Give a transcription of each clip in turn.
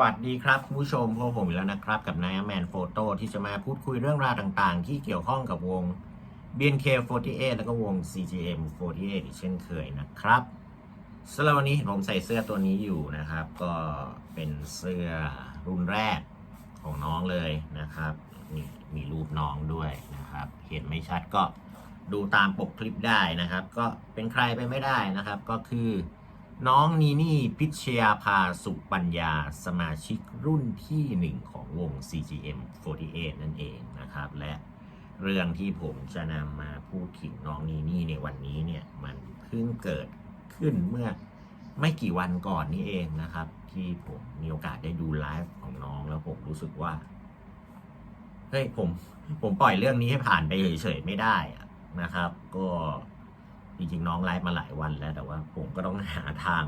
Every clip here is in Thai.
วัสดีครับผู้ชมพบผมอีกแล้วนะครับ กับนายแมนโฟโต้ที่จะมาพูดคุยเรื่องราวต่างๆ ที่เกี่ยวข้องกับวง BNK48 แล้วก็วง CGM48 อีกเช่นเคยนะครับสำหรับวันนี้ผมใส่เสื้อตัวนี้อยู่นะครับ ก็เป็นเสื้อรุ่นแรกของน้องเลยนะครับนี่มีรูปน้องด้วยนะครับ เห็นไม่ชัดก็ดูตามปกคลิปได้นะครับ ก็เป็นใครไปไม่ได้นะครับ ก็คือ น้องนีนี่พิชยาภาสุปัญญาสมาชิกรุ่นที่หนึ่งของวง CGM48 นั่นเองนะครับ และเรื่องที่ผมจะนำมาพูดถึงน้องนีนี่ในวันนี้เนี่ยมันเพิ่งเกิดขึ้นเมื่อไม่กี่วันก่อนนี้เองนะครับ ที่ผมมีโอกาสได้ดูไลฟ์ของน้องแล้วผมรู้สึกว่าเฮ้ยผมผมปล่อยเรื่องนี้ให้ผ่านไปเฉยๆไม่ได้นะครับ ก็ จริงๆน้องไลฟ์มาหลายวันแล้ว แต่ว่าผมก็ต้องหาทาง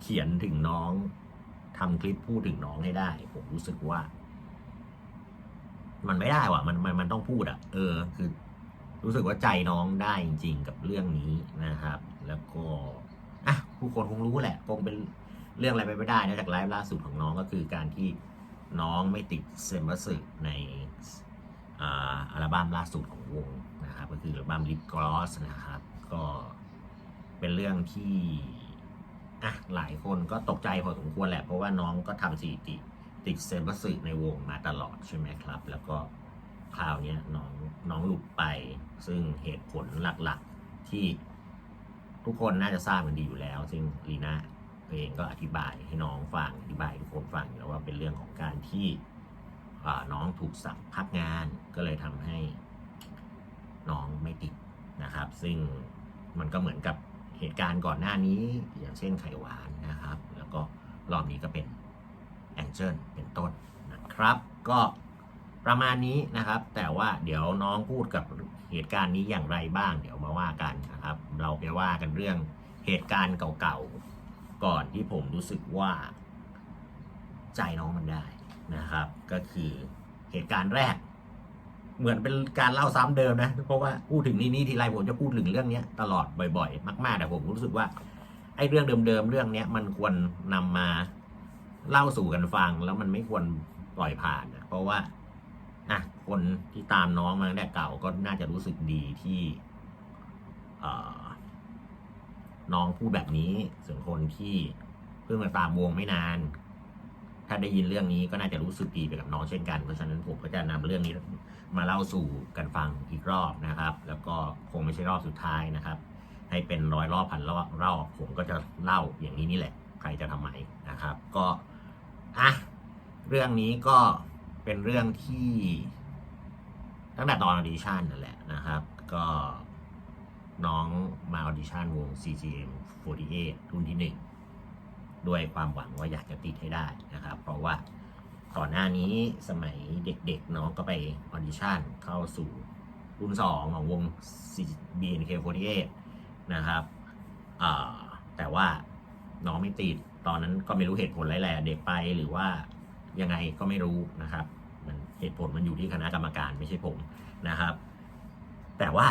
เขียนถึงน้องทำคลิปพูดถึงน้องให้ได้ ผมรู้สึกว่า มันไม่ได้ว่ะ มันมันมันต้องพูดอะเออ คือ รู้สึกว่าใจน้องได้จริง ๆ กับเรื่องนี้นะครับ แล้วก็อะผู้คนคงรู้แหละคงเป็นเรื่องอะไรไปไม่ได้นอกจากไลฟ์ล่าสุดของน้องก็คือการที่น้องไม่ติดเซมบัสในอ่าอัลบั้มล่าสุดของวงนะครับ ก็คืออัลบั้ม Lip Gloss นะครับ ก็เป็นเรื่องที่อะหลายคนก็ตกใจพอสมควรแหละ เพราะว่าน้องก็ทำสถิติติดเซมบัสในวงมาตลอดใช่ไหมครับ แล้วก็คราวนี้น้องน้องหลุดไป ซึ่งเหตุผลหลักๆที่ทุกคนน่าจะทราบกันดีอยู่แล้ว ซึ่งลีน่าเองก็อธิบายให้น้องฟังอธิบายทุกคนฟังแล้วว่าเป็นเรื่องของการที่น้องถูกสั่งพักงานก็เลยทำให้น้องไม่ติดนะครับ ซึ่ง มันก็เหมือนกับเหตุการณ์ก่อนหน้านี้ อย่างเช่นไข่หวานนะครับ แล้วก็รอบนี้ก็เป็นแองเจิลเป็นต้นนะครับ ก็ประมาณนี้นะครับ แต่ว่าเดี๋ยวน้องพูดกับเหตุการณ์นี้อย่างไรบ้าง เดี๋ยวมาว่ากันนะครับ เราไปว่ากันเรื่องเหตุการณ์เก่าๆ ก่อนที่ผมรู้สึกว่าใจน้องมันได้นะครับ ก็คือเหตุการณ์แรก เหมือนเป็นการเล่าซ้ำเดิมนะ เพราะว่าพูดถึงนี่นี่ทีไรผมจะพูดถึงเรื่องเนี้ยตลอดบ่อยๆ มาก ๆ แต่ผมรู้สึกว่าไอ้เรื่องเดิมๆเรื่องเนี้ยมันควรนำมาเล่าสู่กันฟัง แล้วมันไม่ควรปล่อยผ่านนะเพราะว่าอะคนที่ตามน้องมาตั้งแต่เก่าก็น่าจะรู้สึกดีที่เอน้องพูดแบบนี้ส่วนคนที่เพิ่งมาตามวงไม่นาน ถ้าได้ยินเรื่องนี้ก็น่าจะรู้สึกดีไปกับน้องเช่นกัน เพราะฉะนั้นผมก็จะนำเรื่องนี้มาเล่าสู่กันฟังอีกรอบนะครับ แล้วก็คงไม่ใช่รอบสุดท้ายนะครับ ให้เป็นร้อยรอบพันรอบรอบผมก็จะเล่าอย่างนี้นี่แหละ ใครจะทำไมนะครับ ก็อะเรื่องนี้ก็เป็นเรื่องที่ตั้งแต่ตอนออดิชั่นนั่นแหละนะครับ ก็น้องมาออดิชั่นวง CGM48 รุ่นที่หนึ่ง ด้วยความหวังว่าอยากจะติดให้ได้นะครับ เพราะว่าก่อนหน้านี้สมัยเด็กๆน้องก็ไปออดิชั่นเข้าสู่รุ่น2ของวง BNK48 นะครับแต่ว่าน้องไม่ติดตอนนั้นก็ไม่รู้เหตุผลอะไรแหละเด็กไปหรือว่ายังไงก็ไม่รู้นะครับ มันเหตุผลมันอยู่ที่คณะกรรมการไม่ใช่ผมนะครับ แต่ว่า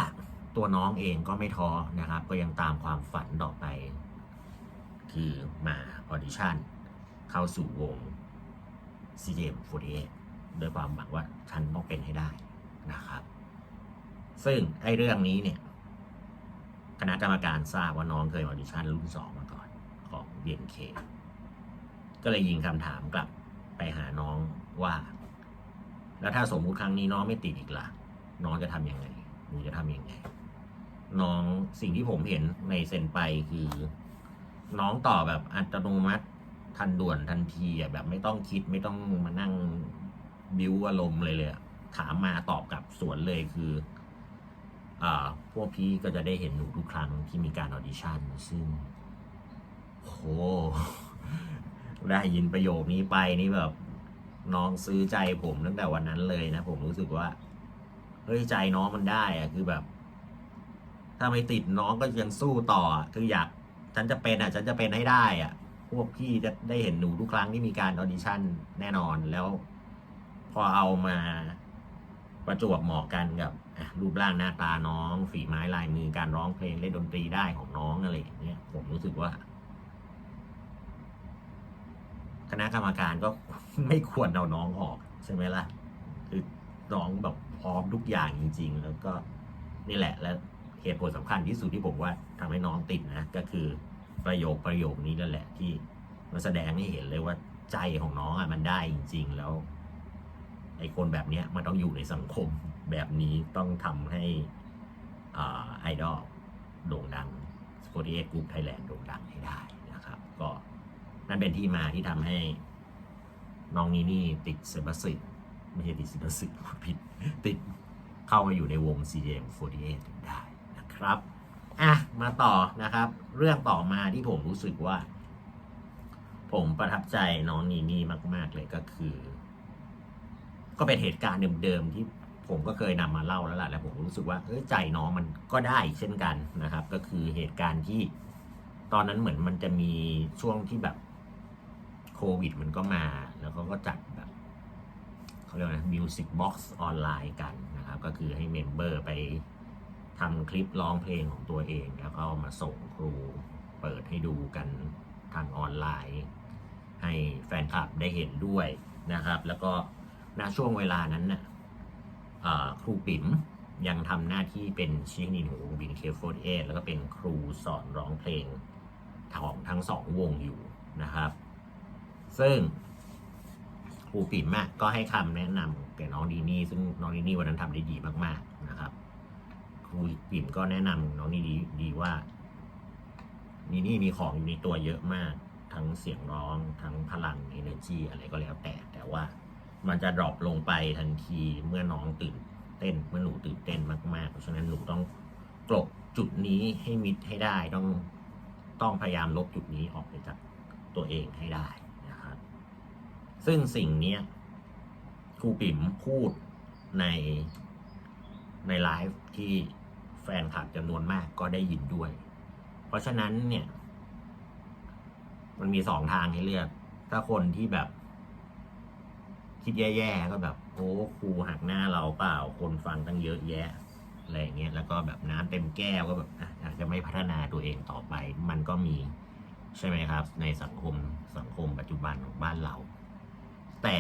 ตัวน้องเองก็ไม่ท้อนะครับ ก็ยังตามความฝันต่อไป คือมาออดิชั่น เข้าสู่วง CGM48 โดยความหวังว่าฉันต้องเป็นให้ได้นะครับ ซึ่งไอ้เรื่องนี้เนี่ย คณะกรรมการทราบว่าน้องเคยออดิชั่นรุ่นสองมาก่อนของ BNK ก็เลยยิงคำถามกลับไปหาน้องว่า แล้วถ้าสมมุติครั้งนี้น้องไม่ติดอีกล่ะ น้องจะทำยังไงหนูจะทำยังไง น้องสิ่งที่ผมเห็นในเซนไปคือ น้องตอบแบบอัตโนมัติทันด่วนทันทีอะแบบไม่ต้องคิดไม่ต้องมานั่งบิวอารมณ์เลยเลยถามมาตอบกลับสวนเลยคืออ่าพวกพี่ก็จะได้เห็นหนูทุกครั้งที่มีการออดิชั่นซึ่งโหได้ยินประโยคนี้ไปนี่แบบน้องซื้อใจผมตั้งแต่วันนั้นเลยนะผมรู้สึกว่าเฮ้ยใจน้องมันได้อะคือแบบ ถ้าไม่ติดน้องก็ยังสู้ต่อคืออยาก ฉันจะเป็นอะฉันจะเป็นให้ได้อะ พวกพี่จะได้เห็นหนูทุกครั้งที่มีการออดิชั่นแน่นอนแล้ว พอเอามาประจวบเหมาะกันกับรูปร่างหน้าตาน้อง ฝีไม้ลายมือการร้องเพลงเล่นดนตรีได้ของน้องอะไรอย่างเงี้ยผมรู้สึกว่า คณะกรรมการก็ไม่ควรเอาน้องออก ใช่ไหมล่ะ คือน้องแบบพร้อมทุกอย่างจริง ๆ แล้วก็นี่แหละและ เหตุผลสำคัญที่สุดที่ผมว่าทำให้น้องติดนะก็คือประโยคประโยคนี้นั่นแหละที่มันแสดงให้เห็นเลยว่าใจของน้องอะมันได้จริง ๆ แล้วไอ้คนแบบเนี้ยมันต้องอยู่ในสังคมแบบนี้ต้องทำให้ไอดอลโด่งดังสปอร์ตเอ็กกรุ๊ปไทยแลนด์โด่งดังให้ได้นะครับ ก็นั่นเป็นที่มาที่ทำให้น้องนี้นี่ติดเซบาสึไม่ใช่ติดเซบาสึพูดผิดติดเข้ามาอยู่ในวง CJM48 ได้ นะครับอะมาต่อนะครับ เรื่องต่อมาที่ผมรู้สึกว่า ผมประทับใจน้องนีนี่มาก ๆ เลยก็คือ ก็เป็นเหตุการณ์เดิมๆที่ผมก็เคยนำมาเล่าแล้วล่ะแล้วผมรู้สึกว่าเออใจน้องมันก็ได้เช่นกันนะครับ ก็คือเหตุการณ์ที่ตอนนั้นเหมือนมันจะมีช่วงที่แบบโควิดมันก็มา แล้วเขาก็จัดแบบเขาเรียกว่ามิวสิกบ็อกซ์ออนไลน์กันนะครับ ก็คือให้เมมเบอร์ไป ทำคลิปร้องเพลงของตัวเอง แล้วก็มาส่งครูเปิดให้ดูกันทางออนไลน์ ให้แฟนคลับได้เห็นด้วยนะครับ แล้วก็ณช่วงเวลานั้นน่ะเอ่อครูปิ๋มยังทำหน้าที่เป็นชินินหูบินเคฟโฟเอแล้วก็เป็นครูสอนร้องเพลงของทั้งสองวงอยู่นะครับ ซึ่งครูปิ๋มก็ให้คำแนะนำแก่น้องดีนี่ซึ่งน้องดีนี่วันนั้นทำได้ดีมาก ๆนะครับ ครูปิ๋มก็แนะนำน้องนี่ดีดีว่า นี่นี่มีของอยู่ในตัวเยอะมาก ทั้งเสียงร้องทั้งพลัง energy อะไรก็แล้วแต่ แต่ว่ามันจะดรอปลงไปทันทีเมื่อน้องตื่นเต้นเมื่อหนูตื่นเต้นมากๆ เพราะฉะนั้นหนูต้องกลบจุดนี้ให้มิดให้ได้ต้องต้องพยายามลบจุดนี้ออกไปจากตัวเองให้ได้นะครับ ซึ่งสิ่งเนี้ยครูปิ๋มพูดในในไลฟ์ที่ ฟนคลับจำนวนมากก็ได้ยินด้วย เพราะฉะนั้นเนี่ย มันมีสองทางให้เลือก ถ้าคนที่แบบ คิดแย่ๆก็แบบโอ้ครูหักหน้าเราเปล่า คนฟังตั้งเยอะแยะอะไรอย่างเงี้ยแล้วก็แบบน้ำเต็มแก้วก็แบบอาจจะไม่พัฒนาตัวเองต่อไป มันก็มีใช่ไหมครับ ในสังคมสังคมปัจจุบันของบ้านเรา แต่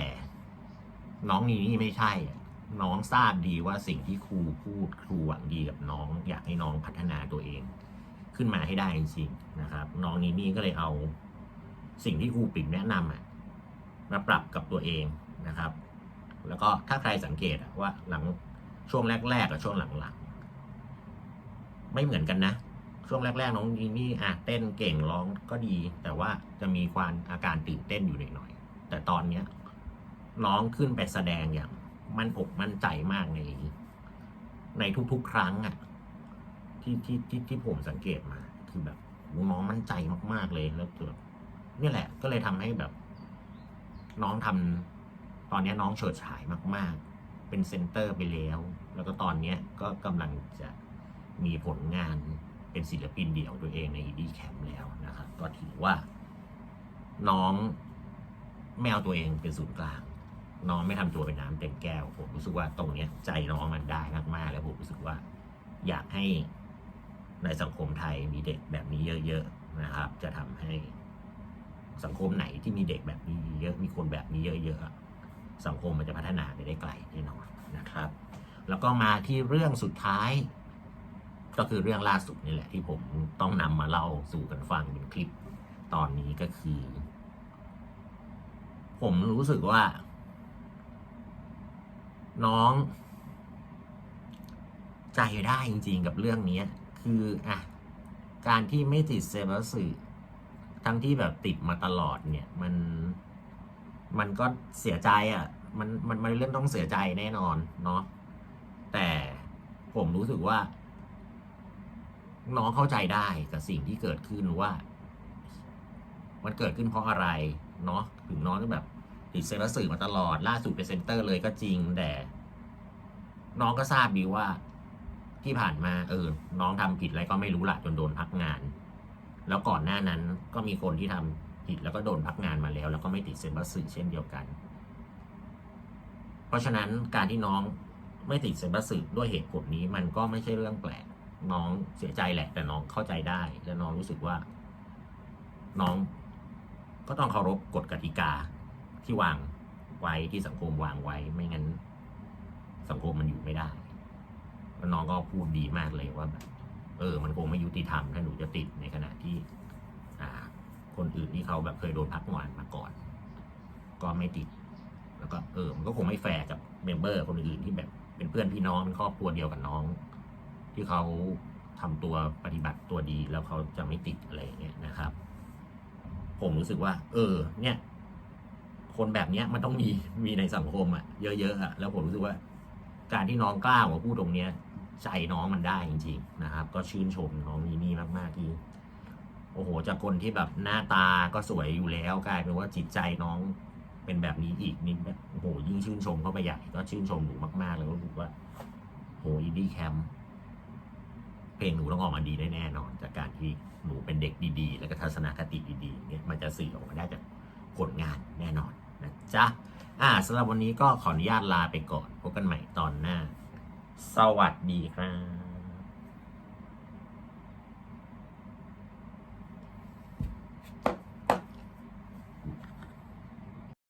น้องนี้นี่ไม่ใช่ น้องทราบดีว่าสิ่งที่ครูพูดครูหวังดีกับน้อง อยากให้น้องพัฒนาตัวเอง ขึ้นมาให้ได้จริงนะครับ น้องนี้นี่ก็เลยเอา สิ่งที่ครูปิ่มแนะนำอะมาปรับกับตัวเองนะครับ แล้วก็ถ้าใครสังเกตว่าหลังช่วงแรกๆกับช่วงหลังๆไม่เหมือนกันนะ ช่วงแรก ๆ น้องนีนี่อะเต้นเก่งร้องก็ดี แต่ว่าจะมีความอาการตื่นเต้นอยู่หน่อยๆแต่ตอนเนี้ยน้องขึ้นไปแสดงอย่าง มั่นอกมั่นใจมากในในทุกๆ ครั้งอะที่ที่ที่ที่ผมสังเกตมา คือแบบน้องมั่นใจมาก ๆเลยแล้วแบบนี่แหละ ก็เลยทำให้แบบ น้องทำตอนนี้น้องเฉิดฉายมาก ๆ เป็นเซนเตอร์ไปแล้ว แล้วก็ตอนเนี้ยก็กำลังจะมีผลงานเป็นศิลปินเดี่ยวตัวเองในอีดีแคมแล้วนะครับก็ถือว่า น้องไม่เอาตัวเองเป็นศูนย์กลาง น้องไม่ทำตัวเป็นน้ำเต็มแก้ว ผมรู้สึกว่าตรงเนี้ยใจน้องมันได้มากๆ แล้วผมรู้สึกว่า อยากให้ในสังคมไทยมีเด็กแบบนี้เยอะๆนะครับ จะทำให้สังคมไหนที่มีเด็กแบบนี้เยอะมีคนแบบนี้เยอะๆสังคมมันจะพัฒนาไปได้ไกลแน่นอนนะครับ แล้วก็มาที่เรื่องสุดท้าย ก็คือเรื่องล่าสุดนี่แหละที่ผมต้องนำมาเล่าสู่กันฟังเป็นคลิปตอนนี้ก็คือ ผมรู้สึกว่า น้อง ใจได้จริงๆกับเรื่องนี้คืออะการที่ไม่ติดเซบัสสึทั้งที่แบบติดมาตลอดเนี่ย มันมันก็เสียใจอะ่ะ มันมันมันเรื่องต้องเสียใจแน่นอนเนาะแต่ผมรู้สึกว่า น้องเข้าใจได้กับสิ่งที่เกิดขึ้นว่า มันเกิดขึ้นเพราะอะไร เนาะถึงน้องจะแบบ ติดเซบัสสึมาตลอด ล่าสุดเป็นเซนเตอร์เลยก็จริงแต่น้องก็ทราบดีว่าที่ผ่านมาเออ น้องทำผิดอะไรก็ไม่รู้ละจนโดนพักงาน แล้วก่อนหน้านั้นก็มีคนที่ทำผิดแล้วก็โดนพักงานมาแล้ว แล้วก็ไม่ติดเซนบัสสึเช่นเดียวกัน เพราะฉะนั้นการที่น้องไม่ติดเซนบัสสึด้วยเหตุผลนี้มันก็ไม่ใช่เรื่องแปลก น้องเสียใจแหละ แต่น้องเข้าใจได้ และน้องรู้สึกว่า น้องก็ต้องเคารพกฎกติกา ที่วางไว้ที่สังคมวางไว้ไม่งั้น สังคมมันอยู่ไม่ได้ลน้องก็พูดดีมากเลยว่าแบบเออ มันคงไม่ยุติธรรมถ้าหนูจะติดในขณะที่ อ่า คนอื่นที่เขาแบบเคยโดนพักงานมาก่อน ก็ไม่ติด แล้วก็เออ มันก็คงไม่แฟร์กับเมมเบอร์คนอื่นที่แบบเป็นเพื่อนพี่น้องเป็นครอบครัวเดียวกับน้อง ที่เขาทำตัวปฏิบัติตัวดีแล้วเขาจะไม่ติดอะไรอย่างเงี้ยนะครับ ผมรู้สึกว่า เออ เนี่ย คนแบบเนี้ยมันต้องมีมีในสังคมอะเยอะๆอะแล้วผมรู้สึกว่า การที่น้องกล้ามาพูดตรงเนี้ยใจน้องมันได้จริง ๆ นะครับ ก็ชื่นชมน้องนีนี่มากๆที่โอ้โหจากคนที่แบบหน้าตาก็สวยอยู่แล้วกลายเป็นว่าจิตใจน้องเป็นแบบนี้อีกนิดแบบโอ้โหยิ่งชื่นชมเข้าไปใหญ่ก็ชื่นชมหนูมากๆเลยรู้สึกว่าโหอินดี้แคมป์เพลงหนูต้องออกมาดีแน่นอน จากการที่หนูเป็นเด็กดีๆ แล้วก็ทัศนคติดีๆเนี่ยมันจะสื่อออกมาได้จาก ผลงานแน่นอนนะจ๊ะอ่าสำหรับวันนี้ก็ขออนุญาตลาไปก่อนพบกันใหม่ตอนหน้า สวัสดีครับ